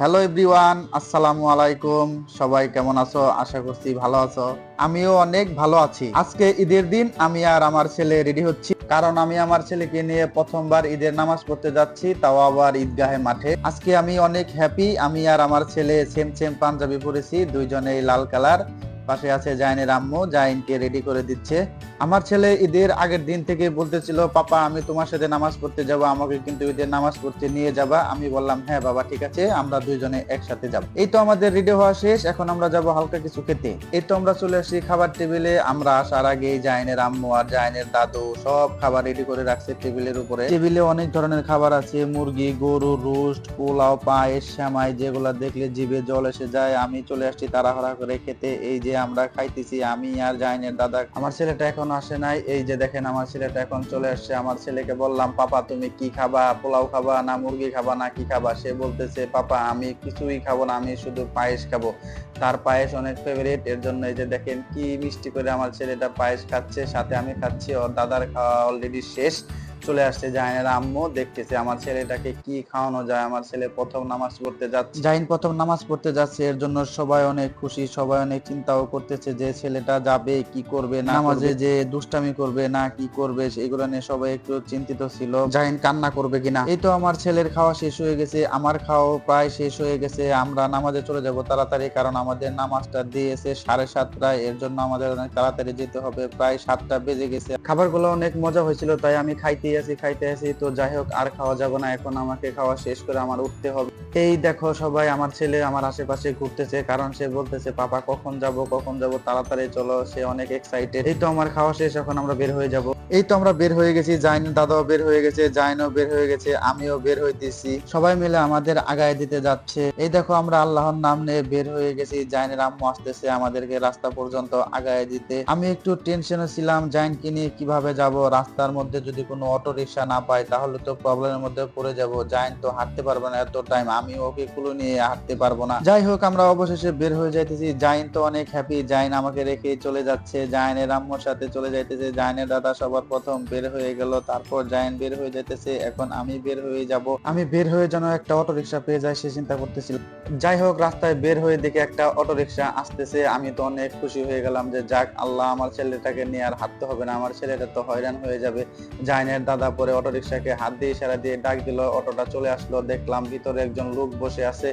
Hello everyone আসসালামু আলাইকুম। সবাই কেমন আছো? আশা করছি ভালো আছো। আমিও অনেক ভালো আছি। আজকে ঈদের দিন আমি আর আমার ছেলে রেডি হচ্ছি। কারণ আমি আমার ছেলেকে নিয়ে প্রথমবার ঈদের নামাজ পড়তে যাচ্ছি, তাও আবার ঈদগাহে মাঠে। আজকে আমি অনেক হ্যাপি আমি আর আমার ছেলে সেম সেম পাঞ্জাবি পরেছি, দুইজনেই লাল কালার। পাশে আছে জাইনের আম্মু, জাইনকে রেডি করে দিচ্ছে। আমার ছেলে ঈদের আগের দিন থেকে বলতেছিল, পাপা, আমি তোমার সাথে নামাজ পড়তে যাব, আমাকে কিন্তু ঈদের নামাজ পড়তে নিয়ে যাবা। আমি বললাম হ্যাঁ বাবা, ঠিক আছে, আমরা দুইজনে একসাথে যাব। এই তো আমাদের রেডি হওয়া শেষ, এখন আমরা যাব হালকা কিছু খেতে। এই তো আমরা চলে আসছি খাবার টেবিলে আমরা আসার আগে জাইনের আম্মু আর জাইনের দাদু সব খাবার রেডি করে রাখছে টেবিলের উপরে। টেবিলে অনেক ধরনের খাবার আছে, মুরগি, গরু, রোস্ট, পোলাও, পায়েস, শ্যামাই, যেগুলা দেখলে জিভে জল এসে যায়। আমি চলে আসছি তাড়াহুড়া করে খেতে। এই যে আমরা খাইতেছি, আমি আর জাইনের দাদা আমার ছেলেটা এখন আসে নাই। এই যে দেখেন আমার ছেলেটা এখন চলে আসছে। আমার ছেলেকে বললাম, পাপা, তুমি কি খাবা? পোলাও খাবা না মুরগি খাবা না কি খাবা? সে বলতেছে, পাপা, আমি কিছুই খাব না, আমি শুধু পায়েস খাব। তার পায়েস অনেক ফেভারিট এর জন্য এই যে দেখেন কি মিষ্টি করে আমার ছেলেটা পায়েস খাচ্ছে, সাথে আমি খাচ্ছি। ওর দাদার খাওয়া অলরেডি শেষ। চলে আসছে জাহিনের আম্মু দেখতেছে আমার ছেলেটাকে কি খাওয়ানো যায় আমার ছেলে প্রথম নামাজ পড়তে যাচ্ছে। জাহিন প্রথম নামাজ পড়তে যাচ্ছে এর জন্য সবাই অনেক খুশি সবাই অনেক চিন্তাও করতেছে যে ছেলেটা যাবে কি করবে না নামাজে যে দুষ্টামি করবে না কি করবে এগুলো নিয়ে সবাই একটু চিন্তিত ছিল। জাহিন কান্না করবে কিনা? এই তো আমার ছেলের খাওয়া শেষ হয়ে গেছে আমার খাওয়া প্রায় শেষ হয়ে গেছে আমরা নামাজে চলে যাব তাড়াতাড়ি কারণ আমাদের নামাজটা দিয়েছে সাড়ে সাতটায় এর জন্য আমাদের অনেক তাড়াতাড়ি যেতে হবে প্রায় সাতটা বেজে গেছে। খাবারগুলো অনেক মজা হয়েছিল তাই আমি খাইতে আছি খাইতে আসি তো যাই হোক আর খাওয়া যাবে না। এখন আমাকে খাওয়া শেষ করে আমার উঠতে হবে। এই দেখো সবাই, আমার ছেলে আমার আশেপাশে ঘুরতেছে, কারণ সে বলতেছে, পাপা, কখন যাব কখন যাব? তাড়াতাড়ি চলো। সে অনেক এক্সাইটেড এই তো আমার খাওয়া শেষ, এখন আমরা বের হয়ে যাব। এই তো আমরা বের হয়ে গেছি, জাইন দাদাও বের হয়ে গেছে, জাইনও বের হয়ে গেছে, আমিও বের হইতেছি। সবাই মিলে আমাদের আগায় দিতে যাচ্ছে। এই দেখো আমরা আল্লাহর নাম নিয়ে বের হয়ে গেছি, জাইনের আম্মু আসতেছে আমাদেরকে রাস্তা পর্যন্ত আগায় দিতে। আমি একটু টেনশনে ছিলাম, জাইনকে নিয়ে কীভাবে যাব? রাস্তার মধ্যে যদি কোনো অটো রিক্সা না পাই, তাহলে তো প্রবলেমের মধ্যে পড়ে যাব। জাইন তো হাঁটতে পারবে না এত টাইম আমি ওকে কুলো নিয়ে হাঁটতে পারব না। যাই হোক, আমরা অবশেষে বের হয়ে যাইতেছি। জাইন তো অনেক হ্যাপি জাইন আমাকে রেখে চলে যাচ্ছে। জাইনের আম্মুর সাথে চলে যাইতেছে। জাইনের দাদা সবার প্রথম বের হয়ে গেল, তারপর জাইন বের হয়ে যাইতেছে, এখন আমি বের হয়ে যাব। আমি বের হয়ে যেন একটা অটো রিক্সা পেয়ে যাই সে চিন্তা করতেছিল। যাই হোক, রাস্তায় বের হয়ে দেখে একটা অটো রিক্সা আসতেছে, আমি তো অনেক খুশি হয়ে গেলাম যে যাক, আল্লাহ আমার ছেলেটাকে নিয়ে আর হাঁটতে হবে না, আমার ছেলেটা তো হয়রান হয়ে যাবে। জাইনের দাদা পরে অটো রিক্সাকে হাত দিয়ে ইশারা দিয়ে ডাক দিল, অটোটা চলে আসলো, দেখলাম ভিতরে একজন লোক বসে আছে।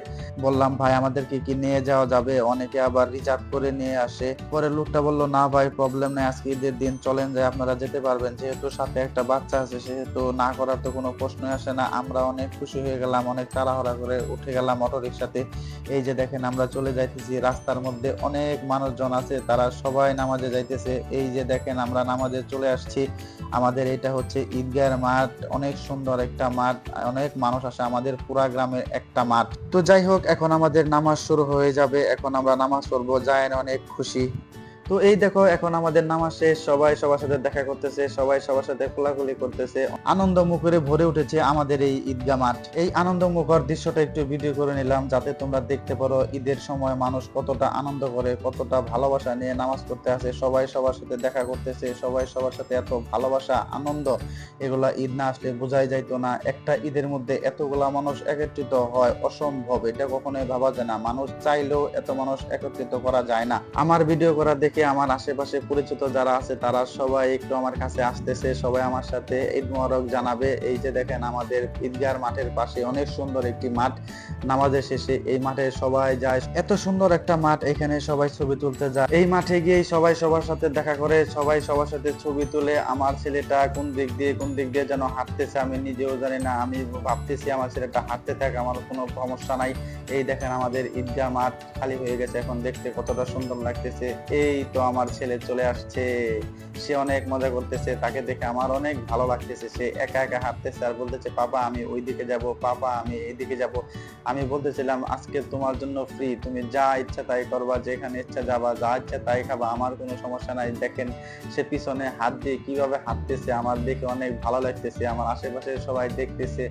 বললাম, ভাই, আমাদেরকে কি নিয়ে যাওয়া যাবে? অনেকে আবার রিজার্ভ করে নিয়ে আসে। পরে লোকটা বলল, না ভাই প্রবলেম নাই, আজকে ঈদের দিন চলেন যে আপনারা যেতে পারবেন। যেহেতু সাথে একটা বাচ্চা আছে, সেহেতু না করার তো কোনো প্রশ্ন আসে না। আমরা অনেক খুশি হয়ে গেলাম, অনেক তাড়াহুড়া করে উঠে গেলাম অটো রিক্সাতে এই যে দেখেন, আমরা চলে যাইতেছি। রাস্তার মধ্যে অনেক মানুষজন আছে, তারা সবাই নামাজে যাইতেছে। এই যে দেখেন, আমরা নামাজে চলে আসছি। আমাদের এটা হচ্ছে ঈদগাহের মাঠ, অনেক সুন্দর একটা মাঠ। অনেক মানুষ আসে আমাদের পুরা গ্রামের একটা মাঠ। তো যাই হোক, এখন আমাদের নামাজ শুরু হয়ে যাবে। এখন আমরা নামাজ পড়ব। জায়েন অনেক খুশি। তো এই দেখো, এখন আমাদের নামাজ শেষ, সবাই সবার সাথে দেখা করতেছে, সবাই সবার সাথে খোলাখুলি করতেছে। আনন্দ মুখরে ভরে উঠেছে আমাদের এই ঈদগাহ মাঠ। এই আনন্দ মুখর দৃশ্যটা একটু ভিডিও করে নিলাম, যাতে তোমরা দেখতে পারো ঈদের সময় মানুষ কতটা আনন্দ করে, কতটা ভালোবাসা নিয়ে নামাজ পড়তে আসে। সবাই সবার সাথে দেখা করতেছে, সবাই সবার সাথে এত ভালোবাসা, আনন্দ, এগুলা ঈদ না আসলে বোঝাই যাইতো না। একটা ঈদের মধ্যে এতগুলা মানুষ একত্রিত হয় অসম্ভব, এটা কখনোই ভাবা যায় না। মানুষ চাইলেও এত মানুষ একত্রিত করা যায় না। আমার ভিডিও করা দেখে আমার আশেপাশে পরিচিত যারা আছে, তারা সবাই একটু আমার কাছে আসতেছে, সবাই আমার সাথে ঈদ মোবারক জানাবে। এই যে দেখেন আমাদের ঈদগার মাঠের পাশে অনেক সুন্দর একটি মাঠ। নামাজের শেষে এই মাঠে সবাই যায়। এত সুন্দর একটা মাঠ, এখানে সবাই ছবি তুলতে যায়। এই মাঠে গিয়ে সবাই সবার সাথে দেখা করে, সবাই সবার সাথে ছবি তুলে, আমার ছেলেটা কোন দিক দিয়ে, কোন দিক দিয়ে যেন হাঁটতেছে আমি নিজেও জানি না, আমি ভাবতেছি আমার ছেলেটা হাঁটতে থাকে, আমার কোনো সমস্যা নাই। এই দেখেন আমাদের ঈদগাহ মাঠ খালি হয়ে গেছে, এখন দেখতে কতটা সুন্দর লাগতেছে। এই তো আমার ছেলে চলে আসছে। সে অনেক মজা করতেছে তাকে দেখে আমার অনেক ভালো লাগতেছে। সে একা একা হাঁটতেছে আর বলতেছে পাপা আমি ওই দিকে যাব পাপা আমি এইদিকে যাব। আমি বলতেছিলাম আজকে তোমার জন্য ফ্রি তুমি যা ইচ্ছা তাই করবা যেখানে ইচ্ছা যাবা যা ইচ্ছা তাই খাবা আমার কোনো সমস্যা নাই। দেখেন সে পিছনে হাত দিয়ে কীভাবে হাঁটতেছে আমার দেখে অনেক ভালো লাগতেছে আমার আশেপাশে সবাই দেখতেছে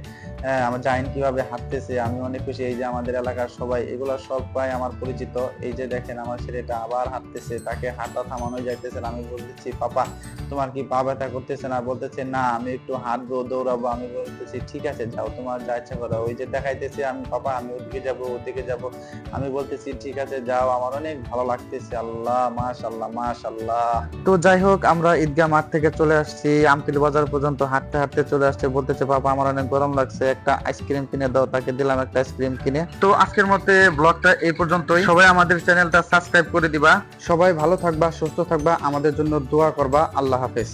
হ্যাঁ, আমার জাইন কীভাবে হাঁটতেছে আমি অনেক খুশি এই যে আমাদের এলাকার সবাই এগুলো সবাই আমার পরিচিত। এই যে দেখেন আমার ছেলেটা আবার হাঁটতেছে তাকে হাঁটা থামানো যাইতেছে আমি বলতেছি পাপা পাপা তোমার কি পা ব্যথা করতেছে না? বলতেছে, না, আমি একটু হাঁটবো, দৌড়াবো। আমি বলতেছি, ঠিক আছে, যাও, তোমার যা ইচ্ছা করো। ওই যে দেখাইতেছে, আমি পাপা আমি ওদিকে যাব, ওদিকে যাব। আমি বলতেছি, ঠিক আছে, যাও, আমার অনেক ভালো লাগতেছে, আল্লাহ মাশাল্লাহ মাশাল্লাহ তো যাই হোক, আমরা ঈদগাহ মাঠ থেকে চলে আসছি আমপিল বাজার পর্যন্ত হাঁটতে হাঁটতে চলে আসছে। বলতেছে পাপা আমার অনেক গরম লাগছে, একটা আইসক্রিম কিনে দাও, তাকে দিলাম একটা আইসক্রিম কিনে। তো আজকের মতে ব্লগটা এই পর্যন্তই। সবাই আমাদের চ্যানেলটা সাবস্ক্রাইব করে দিবা। সবাই ভালো থাকবা, সুস্থ থাকবা, আমাদের জন্য দোয়া করবা। আল্লাহ হাফেজ।